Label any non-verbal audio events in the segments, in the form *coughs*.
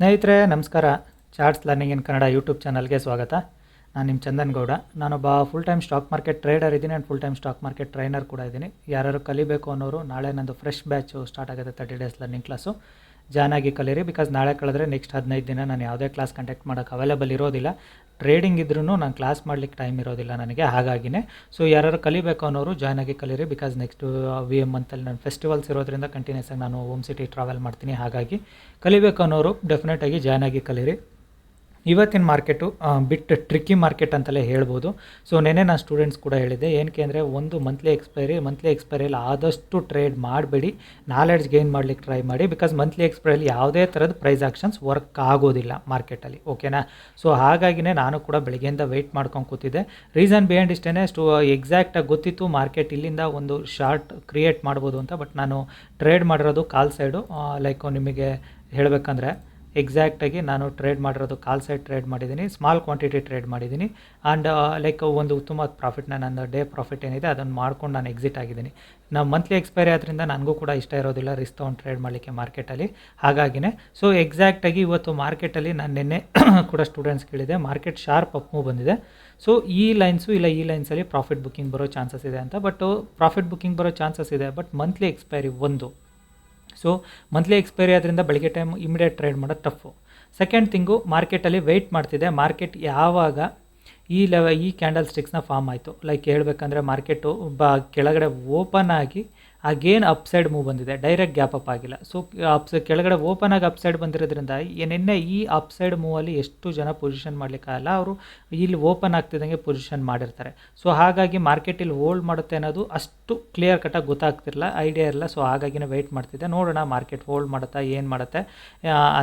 ಸ್ನೇಹಿತರೆ, ನಮಸ್ಕಾರ. Charts learning in Kannada YouTube ಚಾನಲ್ಗೆ ಸ್ವಾಗತ. ನಾನು ನಿಮ್ಮ ಚಂದನ್ ಗೌಡ. ನಾನೊಬ್ಬ full time stock market trader ಇದ್ದೀನಿ and full time stock market trainer ಕೂಡ ಇದ್ದೀನಿ ಯಾರು ಕಲಿಬೇಕು ಅನ್ನೋರು ನಾಳೆ ನಂದು ಫ್ರೆಶ್ ಬ್ಯಾಚು ಸ್ಟಾರ್ಟ್ ಆಗುತ್ತೆ thirty days learning class join ಆಗಿ ಕಲೀರಿ ಬಿಕಾಸ್ ನಾಳೆ ಕಳೆದ್ರೆ ನೆಕ್ಸ್ಟ್ ಹದಿನೈದು ದಿನ ನಾನು ಯಾವುದೇ ಕ್ಲಾಸ್ ಕಂಡಕ್ಟ್ ಮಾಡೋಕ್ಕೆ ಅವೈಲೇಬಲ್ ಇರೋದಿಲ್ಲ. ಟ್ರೇಡಿಂಗ್ ಇದ್ರೂ ನಾನು ಕ್ಲಾಸ್ ಮಾಡ್ಲಿಕ್ಕೆ ಟೈಮ್ ಇರೋದಿಲ್ಲ ನನಗೆ, ಹಾಗಾಗಿನೇ. ಸೊ ಯಾರು ಕಲಿಬೇಕು ಅನ್ನೋರು ಜಾಯ್ನ್ ಆಗಿ ಕಲೀರಿ ಬಿಕಾಸ್ ನೆಕ್ಸ್ಟ್ ವಿ ಎಂ ಮಂತಲ್ಲಿ ನಾನು ಫೆಸ್ಟಿವಲ್ಸ್ ಇರೋದ್ರಿಂದ ಕಂಟಿನ್ಯೂಸ್ ಆಗಿ ನಾನು ಹೋಮ್ ಸಿಟಿ ಟ್ರಾವೆಲ್ ಮಾಡ್ತೀನಿ, ಹಾಗಾಗಿ ಕಲಿಬೇಕು ಅನ್ನೋರು ಡೆಫಿನೆಟಾಗಿ ಜಾಯ್ನ್ ಆಗಿ ಕಲೀರಿ. ಇವತ್ತಿನ ಮಾರ್ಕೆಟು ಬಿಟ್ ಟ್ರಿಕ್ಕಿ ಮಾರ್ಕೆಟ್ ಅಂತಲೇ ಹೇಳ್ಬೋದು. ಸೊ ನೆನೆ ನಾನು ಸ್ಟೂಡೆಂಟ್ಸ್ ಕೂಡ ಹೇಳಿದ್ದೆ, ಏನಕ್ಕೆ ಅಂದರೆ ಒಂದು ಮಂತ್ಲಿ ಎಕ್ಸ್ಪೈರಿ ಮಂತ್ಲಿ ಎಕ್ಸ್ಪೈರಿಯಲ್ಲಿ ಆದಷ್ಟು ಟ್ರೇಡ್ ಮಾಡಬೇಡಿ ನಾಲೆಡ್ಜ್ ಗೇನ್ ಮಾಡ್ಲಿಕ್ಕೆ ಟ್ರೈ ಮಾಡಿ ಬಿಕಾಸ್ ಮಂತ್ಲಿ ಎಕ್ಸ್ಪೈರಿಯಲ್ಲಿ ಯಾವುದೇ ಥರದ ಪ್ರೈಸ್ ಆಕ್ಷನ್ಸ್ ವರ್ಕ್ ಆಗೋದಿಲ್ಲ ಮಾರ್ಕೆಟಲ್ಲಿ ಓಕೆನಾ ಸೊ ಹಾಗಾಗಿನೇ ನಾನು ಕೂಡ ಬೆಳಗ್ಗೆಯಿಂದ ವೆಯ್ಟ್ ಮಾಡ್ಕೊಂಡು ಕೂತಿದ್ದೆ. ರೀಸನ್ ಬಿಹೈಂಡ್ ಇಷ್ಟೇ ಸ್ಟು ಎಕ್ಸಾಕ್ಟಾಗಿ ಗೊತ್ತಿತ್ತು ಮಾರ್ಕೆಟ್ ಇಲ್ಲಿಂದ ಒಂದು ಶಾರ್ಟ್ ಕ್ರಿಯೇಟ್ ಮಾಡ್ಬೋದು ಅಂತ ಬಟ್ ನಾನು ಟ್ರೇಡ್ ಮಾಡಿರೋದು ಕಾಲ್ ಸೈಡು ಲೈಕ್ ನಿಮಗೆ ಹೇಳಬೇಕಂದ್ರೆ ಎಕ್ಸಾಕ್ಟಾಗಿ ನಾನು ಟ್ರೇಡ್ ಮಾಡಿರೋದು ಕಾಲ್ ಸೈಡ್ ಟ್ರೇಡ್ ಮಾಡಿದ್ದೀನಿ ಸ್ಮಾಲ್ ಕ್ವಾಂಟಿಟಿ ಟ್ರೇಡ್ ಮಾಡಿದ್ದೀನಿ. ಆ್ಯಂಡ್ ಲೈಕ್ ಒಂದು ಉತ್ತಮ ಪ್ರಾಫಿಟ್ನ ನನ್ನ ಡೇ ಪ್ರಾಫಿಟ್ ಏನಿದೆ, ಅದನ್ನು ಮಾಡ್ಕೊಂಡು ನಾನು ಎಕ್ಸಿಟ್ ಆಗಿದ್ದೀನಿ. ನಾವು ಮಂತ್ಲಿ ಎಕ್ಸ್ಪೈರಿ ಆದ್ದರಿಂದ ನನಗೂ ಕೂಡ ಇಷ್ಟ ಇರೋದಿಲ್ಲ ರಿಸ್ಕ್ ತೊಗೊಂಡು ಟ್ರೇಡ್ ಮಾಡಲಿಕ್ಕೆ ಮಾರ್ಕೆಟಲ್ಲಿ ಹಾಗಾಗಿನೇ ಸೊ ಎಕ್ಸಾಕ್ಟಾಗಿ ಇವತ್ತು ಮಾರ್ಕೆಟಲ್ಲಿ ನಾನು ನಿನ್ನೆ *coughs* ಕೂಡ ಸ್ಟೂಡೆಂಟ್ಸ್ ಕೇಳಿದೆ ಮಾರ್ಕೆಟ್ ಶಾರ್ಪ್ ಅಪ್ ಮೂವ್ ಬಂದಿದೆ. ಸೊ ಈ ಲೈನ್ಸು ಇಲ್ಲ ಈ ಲೈನ್ಸಲ್ಲಿ ಪ್ರಾಫಿಟ್ ಬುಕ್ಕಿಂಗ್ ಬರೋ ಚಾನ್ಸಸ್ ಇದೆ ಅಂತ ಬಟ್ ಪ್ರಾಫಿಟ್ ಬುಕ್ಕಿಂಗ್ ಬರೋ ಚಾನ್ಸಸ್ ಇದೆ ಬಟ್ ಮಂತ್ಲಿ ಎಕ್ಸ್ಪೈರಿ ಒಂದು. ಸೊ ಮಂತ್ಲಿ ಎಕ್ಸ್ಪೈರಿ ಆದ್ದರಿಂದ ಬೆಳಗ್ಗೆ ಟೈಮ್ ಇಮಿಡಿಯೇಟ್ ಟ್ರೇಡ್ ಮಾಡೋದು ಟಫು ಸೆಕೆಂಡ್ ಥಿಂಗು ಮಾರ್ಕೆಟಲ್ಲಿ ವೆಯ್ಟ್ ಮಾಡ್ತಿದೆ. ಮಾರ್ಕೆಟ್ ಯಾವಾಗ ಈ ಲೆವೆ ಈ ಕ್ಯಾಂಡಲ್ ಸ್ಟಿಕ್ಸ್ನ ಫಾರ್ಮ್ ಆಯಿತು. ಲೈಕ್ ಹೇಳ್ಬೇಕಂದ್ರೆ ಮಾರ್ಕೆಟು ಬ, ಕೆಳಗಡೆ ಓಪನ್ ಆಗಿ ಅಗೇನ್ ಅಪ್ಸೈಡ್ ಮೂವ್ ಬಂದಿದೆ. ಡೈರೆಕ್ಟ್ ಗ್ಯಾಪ್ ಅಪ್ ಆಗಿಲ್ಲ. ಸೊ ಅಪ್ಸ್ ಕೆಳಗಡೆ ಓಪನ್ ಆಗಿ ಅಪ್ಸೈಡ್ ಬಂದಿರೋದ್ರಿಂದ ನಿನ್ನೆ ಈ ಅಪ್ಸೈಡ್ ಮೂವಲ್ಲಿ ಎಷ್ಟು ಜನ ಪೊಸಿಷನ್ ಮಾಡಲಿಕ್ಕಾಗಲ್ಲ ಅವರು ಇಲ್ಲಿ ಓಪನ್ ಆಗ್ತಿದ್ದಂಗೆ ಪೊಸಿಷನ್ ಮಾಡಿರ್ತಾರೆ. ಸೊ ಹಾಗಾಗಿ ಮಾರ್ಕೆಟಲ್ಲಿ ಹೋಲ್ಡ್ ಮಾಡುತ್ತೆ ಅನ್ನೋದು ಅಷ್ಟು ಕ್ಲಿಯರ್ ಕಟ್ಟಾಗಿ ಗೊತ್ತಾಗ್ತಿರಲ್ಲ ಐಡಿಯಾ ಇರಲ್ಲ ಸೊ ಹಾಗಾಗಿನೇ ವೆಯ್ಟ್ ಮಾಡ್ತಿದ್ದೆ. ನೋಡೋಣ ಮಾರ್ಕೆಟ್ ಹೋಲ್ಡ್ ಮಾಡುತ್ತಾ, ಏನು ಮಾಡುತ್ತೆ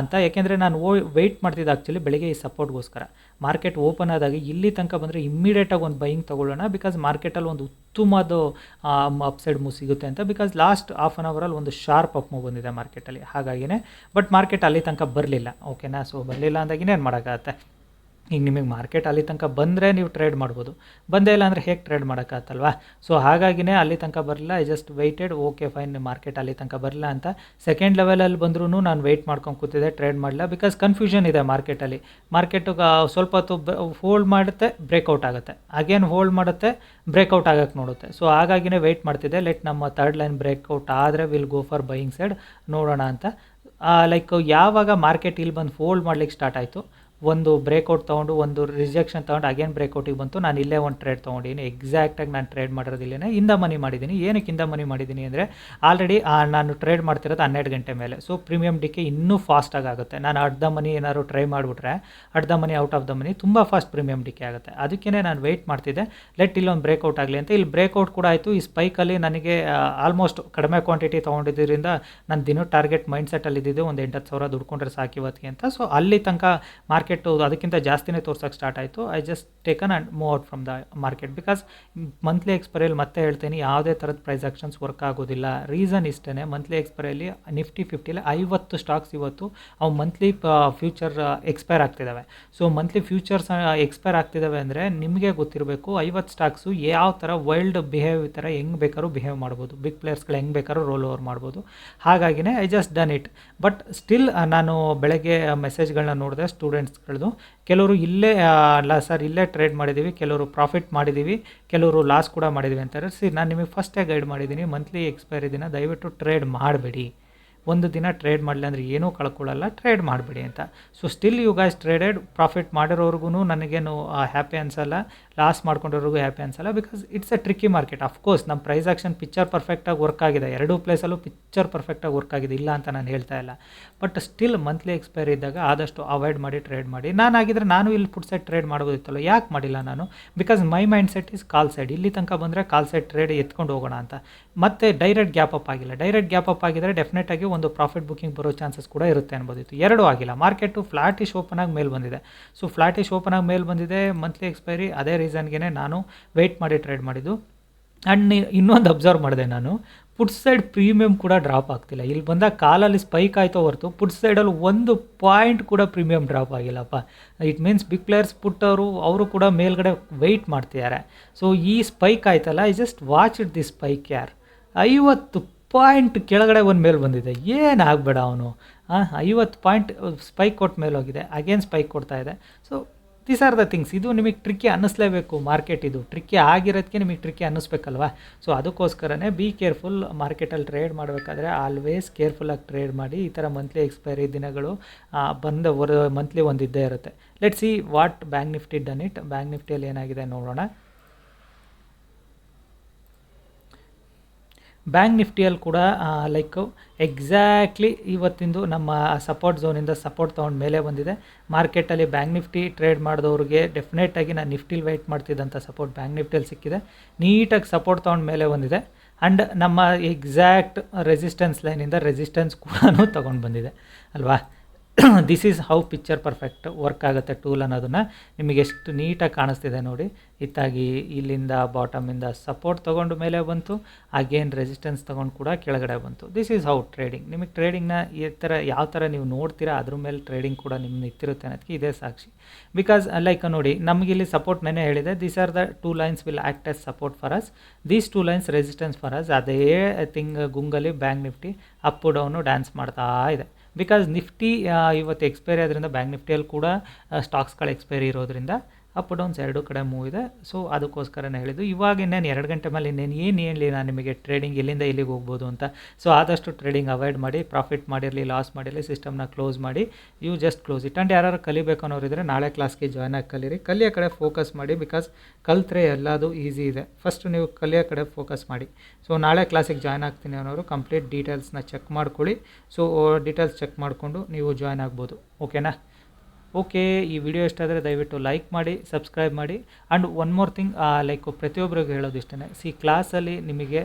ಅಂತ. ಯಾಕೆಂದರೆ ನಾನು ಓ ವೆಯ್ಟ್ ಮಾಡ್ತಿದ್ದೆ ಆ್ಯಕ್ಚುಲಿ ಬೆಳಗ್ಗೆ ಈ ಸಪೋರ್ಟ್ಗೋಸ್ಕರ ಮಾರ್ಕೆಟ್ ಓಪನ್ ಆದಾಗ ಇಲ್ಲಿ ತನಕ ಬಂದರೆ ಇಮ್ಮಿಡಿಯೇಟಾಗಿ ಒಂದು ಬೈಯಿಂಗ್ ತೊಗೊಳ್ಳೋಣ ಬಿಕಾಸ್ ಮಾರ್ಕೆಟಲ್ಲಿ ಒಂದು ಉತ್ತಮವಾದ ಅಪ್ಸೈಡ್ ಮೂವ್ ಸಿಗುತ್ತೆ ಅಂತ. ಬಿಕಾಸ್ ಲಾಸ್ಟ್ ಹಾಫ್ ಆನ್ ಅವರಲ್ಲಿ ಒಂದು ಶಾರ್ಪ್ ಅಪ್ ಮೂವ್ ಬಂದಿದೆ ಮಾರ್ಕೆಟಲ್ಲಿ ಹಾಗಾಗಿನೇ ಬಟ್ ಮಾರ್ಕೆಟ್ ಅಲ್ಲಿ ತನಕ ಬರಲಿಲ್ಲ. ಓಕೆನಾ ಸೊ ಬರಲಿಲ್ಲ ಅಂದಾಗಿನೇ ಏನು ಮಾಡೋಕ್ಕಾಗತ್ತೆ? ಈಗ ನಿಮಗೆ ಮಾರ್ಕೆಟ್ ಅಲ್ಲಿ ತನಕ ಬಂದರೆ ನೀವು ಟ್ರೇಡ್ ಮಾಡ್ಬೋದು. ಬಂದೇ ಇಲ್ಲ ಅಂದರೆ ಹೇಗೆ ಟ್ರೇಡ್ ಮಾಡೋಕ್ಕಾಗತ್ತಲ್ವಾ? ಸೊ ಹಾಗಾಗಿನೇ ಅಲ್ಲಿ ತನಕ ಬರಲಿಲ್ಲ. I just waited okay fine market ಅಲ್ಲಿ ತನಕ ಬರಲಿಲ್ಲ ಅಂತ ಸೆಕೆಂಡ್ ಲೆವೆಲಲ್ಲಿ ಬಂದ್ರೂ ನಾನು ವೆಯ್ಟ್ ಮಾಡ್ಕೊಂಡು ಕೂತಿದ್ದೆ ಟ್ರೇಡ್ ಮಾಡಲಿಲ್ಲ. ಬಿಕಾಸ್ ಕನ್ಫ್ಯೂಷನ್ ಇದೆ ಮಾರ್ಕೆಟಲ್ಲಿ ಮಾರ್ಕೆಟು ಸ್ವಲ್ಪ ಹೊತ್ತು ಹೋಲ್ಡ್ ಮಾಡುತ್ತೆ ಬ್ರೇಕೌಟ್ ಆಗುತ್ತೆ. ಅಗೇನ್ ಹೋಲ್ಡ್ ಮಾಡುತ್ತೆ ಬ್ರೇಕೌಟ್ ಆಗಕ್ಕೆ ನೋಡುತ್ತೆ. ಸೊ ಹಾಗಾಗಿನೇ ವೆಯ್ಟ್ ಮಾಡ್ತಿದ್ದೆ. ಲೆಟ್ ನಮ್ಮ ತರ್ಡ್ ಲೈನ್ ಬ್ರೇಕೌಟ್ ಆದರೆ will go for buying side ನೋಡೋಣ ಅಂತ. ಲೈಕ್ ಯಾವಾಗ ಮಾರ್ಕೆಟ್ ಇಲ್ಲಿ ಬಂದು ಫೋಲ್ಡ್ ಮಾಡ್ಲಿಕ್ಕೆ ಸ್ಟಾರ್ಟ್ ಆಯಿತು? ಒಂದು ಬ್ರೇಕೌಟ್ ತೊಗೊಂಡು, ಒಂದು ರಿಜೆಕ್ಷನ್ ತೊಗೊಂಡು ಅಗೇನ್ ಬ್ರೇಕೌಟಿಗೆ ಬಂತು. ನಾನು ಇಲ್ಲೇ ಒಂದು ಟ್ರೇಡ್ ತೊಗೊಂಡಿದ್ದೀನಿ ಎಕ್ಸಾಕ್ಟಾಗಿ ನಾನು ಟ್ರೇಡ್ ಮಾಡಿರೋದಿಲ್ಲೇ ಇಂದ ಮನಿ ಮಾಡಿದ್ದೀನಿ ಏನಕ್ಕೆ ಇಂದ ಮನಿ ಮಾಡಿದ್ದೀನಿ ಅಂದರೆ ಆಲ್ರೆಡಿ ನಾನು ಟ್ರೇಡ್ ಮಾಡ್ತಿರೋದು ಹನ್ನೆರಡು ಗಂಟೆ ಮೇಲೆ. ಸೊ ಪ್ರೀಮಿಯಂ ಡಿಕೆ ಇನ್ನೂ ಫಾಸ್ಟಾಗಿ ಆಗುತ್ತೆ. ನಾನು ಅರ್ಧ ಮನಿ ಏನಾದ್ರು ಟ್ರೈ ಮಾಡಿಬಿಟ್ರೆ, ಅರ್ಧ money out of the money ತುಂಬ ಫಾಸ್ಟ್ ಪ್ರೀಮಿಯಂ ಡಿಕೆ ಆಗುತ್ತೆ. ಅದಕ್ಕೇ ನಾನು ವೆಯ್ಟ್ ಮಾಡ್ತಿದ್ದೆ. ಲೆಟ್ ಇಲ್ಲೊಂದು ಬ್ರೇಕ್ಔಟ್ ಆಗಲಿ ಅಂತ. ಇಲ್ಲಿ ಬ್ರೇಕೌಟ್ ಕೂಡ ಆಯಿತು. ಈ ಸ್ಪೈಕಲ್ಲಿ ನನಗೆ ಆಲ್ಮೋಸ್ಟ್ ಕಡಿಮೆ ಕ್ವಾಂಟಿಟಿ ತೊಗೊಂಡಿದ್ದರಿಂದ ನಾನು ದಿನ ಟಾರ್ಗೆಟ್ ಮೈಂಡ್ ಸೆಟ್ಟಲ್ಲಿ ಇದ್ದಿದ್ದು. ಒಂದು ಎಂಟತ್ತು ಸಾವಿರ ದುಡ್ಕೊಂಡ್ರೆ ಸಾಕಿವತ್ತಿಗೆ ಅಂತ. ಸೊ ಅಲ್ಲಿ ತನಕ ಅದಕ್ಕಿಂತ ಜಾಸ್ತಿನೇ ತೋರ್ಸೋಕ್ಕೆ ಸ್ಟಾರ್ಟ್ ಆಯಿತು. I just taken and move out from the market because monthly ಎಕ್ಸ್ಪೈರಿಯಲ್ಲಿ ಮತ್ತೆ ಹೇಳ್ತೀನಿ, ಯಾವುದೇ ಥರದ ಪ್ರೈಸ್ ಆಕ್ಷನ್ಸ್ ವರ್ಕ್ ಆಗೋದಿಲ್ಲ. ರೀಸನ್ ಇಷ್ಟೇ ಮಂತ್ಲಿ ಎಕ್ಸ್ಪೈರಿಯಲ್ಲಿ ನಿಫ್ಟಿ ಫಿಫ್ಟಿಲಿ ಐವತ್ತು ಸ್ಟಾಕ್ಸ್ ಇವತ್ತು ಅವು ಮಂತ್ಲಿ ಫ್ಯೂಚರ್ ಎಕ್ಸ್ಪೈರ್ ಆಗ್ತಿದ್ದಾವೆ ಸೊ ಮಂತ್ಲಿ ಫ್ಯೂಚರ್ಸ್ ಎಕ್ಸ್ಪೈರ್ ಆಗ್ತಿದ್ದಾವೆ ಅಂದರೆ ನಿಮಗೆ ಗೊತ್ತಿರಬೇಕು ಐವತ್ತು ಸ್ಟಾಕ್ಸು ಯಾವ ಥರ ವೈಲ್ಡ್ ಬಿಹೇವ್ ಥರ ಹೆಂಗೆ ಬೇಕಾದ್ರೂ ಬಿಹೇವ್ ಮಾಡ್ಬೋದು. ಬಿಗ್ ಪ್ಲೇಯರ್ಸ್ಗಳು ಹೆಂಗೆ ಬೇಕಾದ್ರೂ ರೋಲ್ ಓವರ್ ಮಾಡ್ಬೋದು. ಹಾಗಾಗಿನೇ I just done it but still ನಾನು ಬೆಳಗ್ಗೆ ಮೆಸೇಜ್ಗಳನ್ನ ನೋಡಿದೆ ಸ್ಟೂಡೆಂಟ್ಸ್ಗಳದ್ದು ಕೆಲವರು ಇಲ್ಲೇ ಅಲ್ಲ ಸರ್, ಇಲ್ಲೇ ಟ್ರೇಡ್ ಮಾಡಿದ್ದೀವಿ ಕೆಲವರು ಪ್ರಾಫಿಟ್ ಮಾಡಿದ್ದೀವಿ ಕೆಲವರು ಲಾಸ್ ಕೂಡ ಮಾಡಿದ್ದೀವಿ ಅಂತಾರೆ. ಸರ್ ನಾನು ನಿಮಗೆ ಫಸ್ಟೇ ಗೈಡ್ ಮಾಡಿದ್ದೀನಿ ಮಂತ್ಲಿ ಎಕ್ಸ್ಪೈರಿ ದಿನ ದಯವಿಟ್ಟು ಟ್ರೇಡ್ ಮಾಡಬೇಡಿ. ಒಂದು ದಿನ ಟ್ರೇಡ್ ಮಾಡಲಿ ಅಂದರೆ ಏನೂ ಕಳ್ಕೊಳ್ಳಲ್ಲ ಟ್ರೇಡ್ ಮಾಡಿಬಿಡಿ ಅಂತ. So still you guys traded profit ಮಾಡಿರೋರ್ಗು ನನಗೇನು ಹ್ಯಾಪಿ ಅನ್ಸಲ್ಲ ಲಾಸ್ ಮಾಡ್ಕೊಂಡಿರೋರ್ಗೂ ಹ್ಯಾಪಿ ಅನ್ಸಲ್ಲ because it's a tricky market of course ನಮ್ಮ ಪ್ರೈಸ್ ಆಕ್ಷನ್ ಪಿಕ್ಚರ್ ಪರ್ಫೆಕ್ಟಾಗಿ ವರ್ಕ್ ಆಗಿದೆ. ಎರಡೂ ಪ್ಲೇಸಲ್ಲೂ ಪಿಕ್ಚರ್ ಪರ್ಫೆಕ್ಟಾಗಿ ವರ್ಕ್ ಆಗಿದೆ. ಇಲ್ಲ ಅಂತ ನಾನು ಹೇಳ್ತಾ ಇಲ್ಲ. ಬಟ್ ಸ್ಟಿಲ್ ಮಂತ್ಲಿ ಎಕ್ಸ್ಪೈರಿ ಇದ್ದಾಗ ಆದಷ್ಟು ಅವಾಯ್ಡ್ ಮಾಡಿ ಟ್ರೇಡ್ ಮಾಡಿ. ನಾನು ಆಗಿದ್ರೆ ನಾನು ಇಲ್ಲಿ ಫುಡ್ ಸೈಡ್ ಟ್ರೇಡ್ ಮಾಡ್ಬೋದಿತ್ತಲ್ಲ? ಯಾಕೆ ಮಾಡಿಲ್ಲ ನಾನು? Because my mind set is call side ಇಲ್ಲಿ ತನಕ ಬಂದರೆ ಕಾಲ್ ಸೈಡ್ ಟ್ರೇಡ್ ಎತ್ಕೊಂಡು ಹೋಗೋಣ ಅಂತ. ಮತ್ತೆ ಡೈರೆಕ್ಟ್ ಗ್ಯಾಪ್ ಅಪ್ ಆಗಿಲ್ಲ. ಡೈರೆಕ್ಟ್ ಗ್ಯಾಪ್ ಅಪ್ ಆಗಿದ್ರೆ ಡೆಫಿನೆಟ್ ಆಗಿ ಒಂದು ಪ್ರಾಫಿಟ್ ಬುಕ್ಕಿಂಗ್ ಬರೋ ಚಾನ್ಸಸ್ ಕೂಡ ಇರುತ್ತೆ ಅನ್ಬೋದಿತ್ತು. ಎರಡು ಆಗಿಲ್ಲ. ಮಾರ್ಕೆಟು ಫ್ಲಾಟಿಶ್ ಓಪನ್ ಆಗಿ ಮೇಲೆ ಬಂದಿದೆ. ಸೊ ಫ್ಲಾಟಿಶ್ ಓಪನ್ ಆಗಿ ಮೇಲೆ ಬಂದಿದೆ. ಮಂತ್ಲಿ ಎಕ್ಸ್ಪೈರಿ ಅದೇ ರೀಸನ್ಗೇ ನಾನು ವೆಯ್ಟ್ ಮಾಡಿ ಟ್ರೇಡ್ ಮಾಡಿದ್ದು. ಆ್ಯಂಡ್ ಇನ್ನೊಂದು ಅಬ್ಸರ್ವ್ ಮಾಡಿದೆ ನಾನು. ಪುಟ್ ಸೈಡ್ ಪ್ರೀಮಿಯಂ ಕೂಡ ಡ್ರಾಪ್ ಆಗ್ತಿಲ್ಲ. ಇಲ್ಲಿ ಬಂದಾಗ ಕಾಲಲ್ಲಿ ಸ್ಪೈಕ್ ಆಯಿತೋ ಹೊರತು ಪುಟ್ ಸೈಡಲ್ಲಿ ಒಂದು ಪಾಯಿಂಟ್ ಕೂಡ ಪ್ರೀಮಿಯಂ ಡ್ರಾಪ್ ಆಗಿಲ್ಲಪ್ಪ. ಇಟ್ ಮೀನ್ಸ್ ಬಿಗ್ ಪ್ಲೇಯರ್ಸ್ ಪುಟ್ಟವರು, ಅವರು ಕೂಡ ಮೇಲ್ಗಡೆ ವೆಯ್ಟ್ ಮಾಡ್ತಿದ್ದಾರೆ. ಸೊ ಈ ಸ್ಪೈಕ್ ಆಯ್ತಲ್ಲ I just watch it the spike ಯಾರ್ ಐವತ್ತು ಪಾಯಿಂಟ್ ಕೆಳಗಡೆ ಒಂದು ಮೇಲೆ ಬಂದಿದೆ. ಏನು ಆಗಬೇಡ ಅವನು? ಐವತ್ತು ಪಾಯಿಂಟ್ ಸ್ಪೈಕ್ ಕೊಟ್ಟ ಮೇಲೆ ಹೋಗಿದೆ. ಅಗೇನ್ ಸ್ಪೈಕ್ ಕೊಡ್ತಾ ಇದೆ. So these are the things ಇದು ನಿಮಗೆ ಟ್ರಿಕ್ಕಿ ಅನ್ನಿಸ್ಲೇಬೇಕು ಮಾರ್ಕೆಟ್ ಇದು. ಟ್ರಿಕ್ಕಿ ಆಗಿರೋದಕ್ಕೆ ನಿಮಗೆ ಟ್ರಿಕ್ಕಿ ಅನ್ನಿಸ್ಬೇಕಲ್ವಾ? ಸೊ ಅದಕ್ಕೋಸ್ಕರನೇ ಬಿ ಕೇರ್ಫುಲ್ ಮಾರ್ಕೆಟಲ್ಲಿ ಟ್ರೇಡ್ ಮಾಡಬೇಕಾದ್ರೆ ಆಲ್ವೇಸ್ ಕೇರ್ಫುಲ್ಲಾಗಿ ಟ್ರೇಡ್ ಮಾಡಿ. ಈ ಥರ ಮಂತ್ಲಿ ಎಕ್ಸ್ಪೈರಿ ದಿನಗಳು ಬಂದ ಮಂತ್ಲಿ ಒಂದು ಇದ್ದೇ ಇರುತ್ತೆ. Let see what Bank Nifty done it Bank ನಿಫ್ಟಿಯಲ್ಲಿ ಏನಾಗಿದೆ ನೋಡೋಣ. ಬ್ಯಾಂಕ್ ನಿಫ್ಟಿಯಲ್ಲಿ ಕೂಡ ಲೈಕ್ ಎಕ್ಸಾಕ್ಟ್ಲಿ ಇವತ್ತಿಂದು ನಮ್ಮ ಸಪೋರ್ಟ್ ಝೋನಿಂದ ಸಪೋರ್ಟ್ ತೊಗೊಂಡು ಮೇಲೆ ಬಂದಿದೆ. ಮಾರ್ಕೆಟಲ್ಲಿ ಬ್ಯಾಂಕ್ ನಿಫ್ಟಿ ಟ್ರೇಡ್ ಮಾಡಿದವ್ರಿಗೆ ಡೆಫಿನೆಟಾಗಿ ನಾನು ನಿಫ್ಟಿಲಿ ವೆಯ್ಟ್ ಮಾಡ್ತಿದ್ದಂಥ ಸಪೋರ್ಟ್ ಬ್ಯಾಂಕ್ ನಿಫ್ಟಿಯಲ್ಲಿ ಸಿಕ್ಕಿದೆ. ನೀಟಾಗಿ ಸಪೋರ್ಟ್ ತೊಗೊಂಡು ಮೇಲೆ ಬಂದಿದೆ. ಆ್ಯಂಡ್ ನಮ್ಮ ಎಕ್ಸಾಕ್ಟ್ ರೆಸಿಸ್ಟೆನ್ಸ್ ಲೈನಿಂದ ರೆಸಿಸ್ಟೆನ್ಸ್ ಕೂಡ ತೊಗೊಂಡು ಬಂದಿದೆ. ಅಲ್ವಾ? This is how picture perfect work ಆಗುತ್ತೆ ಟೂಲ್ ಅನ್ನೋದನ್ನು. ನಿಮಗೆ ಎಷ್ಟು ನೀಟಾಗಿ ಕಾಣಿಸ್ತಿದೆ ನೋಡಿ. ಇತ್ತಾಗಿ ಇಲ್ಲಿಂದ ಬಾಟಮಿಂದ ಸಪೋರ್ಟ್ ತೊಗೊಂಡು ಮೇಲೆ ಬಂತು. ಅಗೇನ್ ರೆಸಿಸ್ಟೆನ್ಸ್ ತೊಗೊಂಡು ಕೂಡ ಕೆಳಗಡೆ ಬಂತು. ದಿಸ್ ಈಸ್ ಹೌ ಟ್ರೇಡಿಂಗ್ ನಿಮಗೆ ಟ್ರೇಡಿಂಗ್ನ ಈ ಥರ ಯಾವ ಥರ ನೀವು ನೋಡ್ತೀರಾ, ಅದ್ರ ಮೇಲೆ ಟ್ರೇಡಿಂಗ್ ಕೂಡ ನಿಮ್ಮ ಇತ್ತಿರುತ್ತೆ ಅನ್ನೋದಕ್ಕೆ ಇದೇ ಸಾಕ್ಷಿ. ಬಿಕಾಸ್ ಲೈಕ್ ನೋಡಿ, ನಮಗೆ ಇಲ್ಲಿ ಸಪೋರ್ಟ್ ನೆನೆ ಹೇಳಿದೆ this are the two lines will act as support for us these two lines resistance for us ಅದೇ thing ಗುಂಗಲ್ಲಿ Bank Nifty up down dance ಮಾಡ್ತಾ ಇದೆ. ಬಿಕಾಸ್ ನಿಫ್ಟಿ ಇವತ್ತು ಎಕ್ಸ್ಪೈರಿ ಆದ್ರಿಂದ ಬ್ಯಾಂಕ್ ನಿಫ್ಟಿಯಲ್ಲಿ ಕೂಡ ಸ್ಟಾಕ್ಸ್ಗಳು ಎಕ್ಸ್ಪೈರಿ ಇರೋದ್ರಿಂದ ಅಪ್ ಡೌನ್ಸ್ ಎರಡೂ ಕಡೆ ಮೂವ್ ಇದೆ. ಸೊ ಅದಕ್ಕೋಸ್ಕರನೇ ಹೇಳಿದ್ದು, ಇವಾಗ ಇನ್ನೇನು ಎರಡು ಗಂಟೆ ಮೇಲೆ ಇನ್ನೇನು ಏನು ಹೇಳಿ ನಾನು ನಿಮಗೆ ಟ್ರೇಡಿಂಗ್ ಇಲ್ಲಿಂದ ಇಲ್ಲಿಗೆ ಹೋಗ್ಬೋದು ಅಂತ. ಸೊ ಆದಷ್ಟು ಟ್ರೇಡಿಂಗ್ ಅವಾಯ್ಡ್ ಮಾಡಿ ಪ್ರಾಫಿಟ್ ಮಾಡಿರಲಿ ಲಾಸ್ ಮಾಡಿರಲಿ ಸಿಸ್ಟಮ್ನ ಕ್ಲೋಸ್ ಮಾಡಿ you just close it and ಯಾರು ಕಲಿಬೇಕು ಅನ್ನೋರಿದ್ರೆ ನಾಳೆ ಕ್ಲಾಸ್ಗೆ ಜಾಯ್ನ್ ಆಗಿ ಕಲೀರಿ. ಕಲಿಯೋ ಕಡೆ ಫೋಕಸ್ ಮಾಡಿ ಬಿಕಾಸ್ ಕಲ್ತ್ರೆ ಎಲ್ಲದು ಈಸಿ ಇದೆ. ಫಸ್ಟ್ ನೀವು ಕಲಿಯೋ ಕಡೆ ಫೋಕಸ್ ಮಾಡಿ. ಸೊ ನಾಳೆ ಕ್ಲಾಸಿಗೆ ಜಾಯ್ನ್ ಆಗ್ತೀನಿ ಅನ್ನೋರು ಕಂಪ್ಲೀಟ್ ಡೀಟೇಲ್ಸ್ನ ಚೆಕ್ ಮಾಡ್ಕೊಳ್ಳಿ. ಸೊ ಡೀಟೇಲ್ಸ್ ಚೆಕ್ ಮಾಡಿಕೊಂಡು ನೀವು ಜಾಯ್ನ್ ಆಗ್ಬೋದು. ಓಕೆನಾ ಓಕೆ, ಈ ವಿಡಿಯೋ ಇಷ್ಟ ಆದರೆ ದಯವಿಟ್ಟು ಲೈಕ್ ಮಾಡಿ, ಸಬ್ಸ್ಕ್ರೈಬ್ ಮಾಡಿ. And one more thing like ಪ್ರತಿಯೊಬ್ಬರಿಗೂ ಹೇಳೋದು ಇಷ್ಟೇ ಸಿ ಕ್ಲಾಸಲ್ಲಿ ನಿಮಗೆ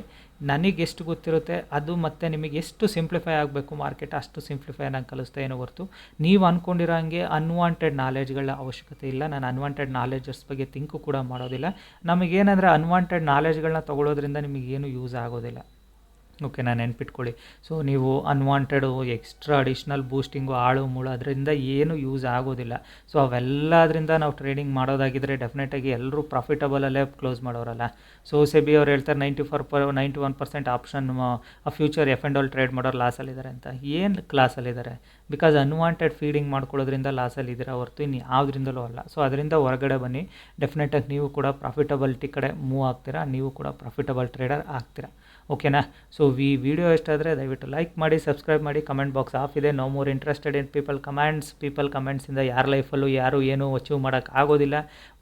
ನನಗೆ ಎಷ್ಟು ಗೊತ್ತಿರುತ್ತೆ, ಅದು ಮತ್ತು ನಿಮಗೆ ಎಷ್ಟು ಸಿಂಪ್ಲಿಫೈ ಆಗಬೇಕು ಮಾರ್ಕೆಟ್ ಅಷ್ಟು ಸಿಂಪ್ಲಿಫೈ ನಾನು ಕಲಿಸ್ತಾ ಏನೋ ಹೊರ್ತು. ನೀವು ಅಂದ್ಕೊಂಡಿರೋ ಹಂಗೆ ಅನ್ವಾಂಟೆಡ್ ನಾಲೆಜ್ಗಳ ಅವಶ್ಯಕತೆ ಇಲ್ಲ. ನಾನು ಅನ್ವಾಂಟೆಡ್ ನಾಲೆಜಸ್ ಬಗ್ಗೆ ತಿಂಕು ಕೂಡ ಮಾಡೋದಿಲ್ಲ. ನಮಗೇನಂದರೆ ಅನ್ವಾಂಟೆಡ್ ನಾಲೆಜ್ಗಳನ್ನ ತೊಗೊಳೋದ್ರಿಂದ ನಿಮಗೇನು ಯೂಸ್ ಆಗೋದಿಲ್ಲ. ಓಕೆ, ನಾನು ನೆನ್ಪಿಟ್ಕೊಳ್ಳಿ. ಸೊ ನೀವು ಅನ್ವಾಂಟೆಡು ಎಕ್ಸ್ಟ್ರಾ ಅಡಿಷ್ನಲ್ ಬೂಸ್ಟಿಂಗು ಆಳು, ಮೂಳು ಅದರಿಂದ ಏನು ಯೂಸ್ ಆಗೋದಿಲ್ಲ. ಸೊ ಅವೆಲ್ಲದರಿಂದ ನಾವು ಟ್ರೇಡಿಂಗ್ ಮಾಡೋದಾಗಿದ್ದರೆ ಡೆಫಿನೆಟಾಗಿ ಎಲ್ಲರೂ ಪ್ರಾಫಿಟಬಲಲ್ಲೇ ಕ್ಲೋಸ್ ಮಾಡೋರಲ್ಲ. ಸೊ ಸೆಬಿ ಅವ್ರು ಹೇಳ್ತಾರೆ ninety four per ninety one percent option future F and all trade ಮಾಡೋರು ಲಾಸಲ್ಲಿದ್ದಾರೆ ಅಂತ. ಏನು ಕ್ಲಾಸಲ್ಲಿದ್ದಾರೆ ಬಿಕಾಸ್ ಅನ್ವಾಂಟೆಡ್ ಫೀಡಿಂಗ್ ಮಾಡ್ಕೊಳ್ಳೋದ್ರಿಂದ ಲಾಸಲ್ಲಿ ಇದ್ದೀರಾ ಹೊರತು ಇನ್ನು ಯಾವುದರಿಂದಲೂ ಅಲ್ಲ. ಸೊ ಅದರಿಂದ ಹೊರಗಡೆ ಬನ್ನಿ. ಡೆಫಿನೆಟಾಗಿ ನೀವು ಕೂಡ ಪ್ರಾಫಿಟಬಲಿಟಿ ಕಡೆ ಮೂವ್ ಆಗ್ತೀರಾ, ನೀವು ಕೂಡ ಪ್ರಾಫಿಟಬಲ್ ಟ್ರೇಡರ್ ಆಗ್ತೀರಾ. ಓಕೆನಾ? ಸೊ ಈ ವಿಡಿಯೋ ಎಷ್ಟಾದರೆ ದಯವಿಟ್ಟು ಲೈಕ್ ಮಾಡಿ ಸಬ್ಸ್ಕ್ರೈಬ್ ಮಾಡಿ ಕಮೆಂಟ್ ಬಾಕ್ಸ್ ಆಫ್ ಇದೆ. No more interested in people comments people ಕಮೆಂಟ್ಸಿಂದ ಯಾರ ಲೈಫಲ್ಲೂ ಯಾರು ಏನೂ ಅಚೀವ್ ಮಾಡೋಕ್ಕೆ ಆಗೋದಿಲ್ಲ.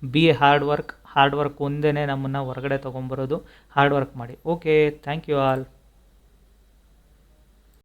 Be hard work hard work ಒಂದೇ ನಮ್ಮನ್ನು ಹೊರಗಡೆ ತೊಗೊಂಬರೋದು. ಹಾರ್ಡ್ ವರ್ಕ್ ಮಾಡಿ. Okay thank you all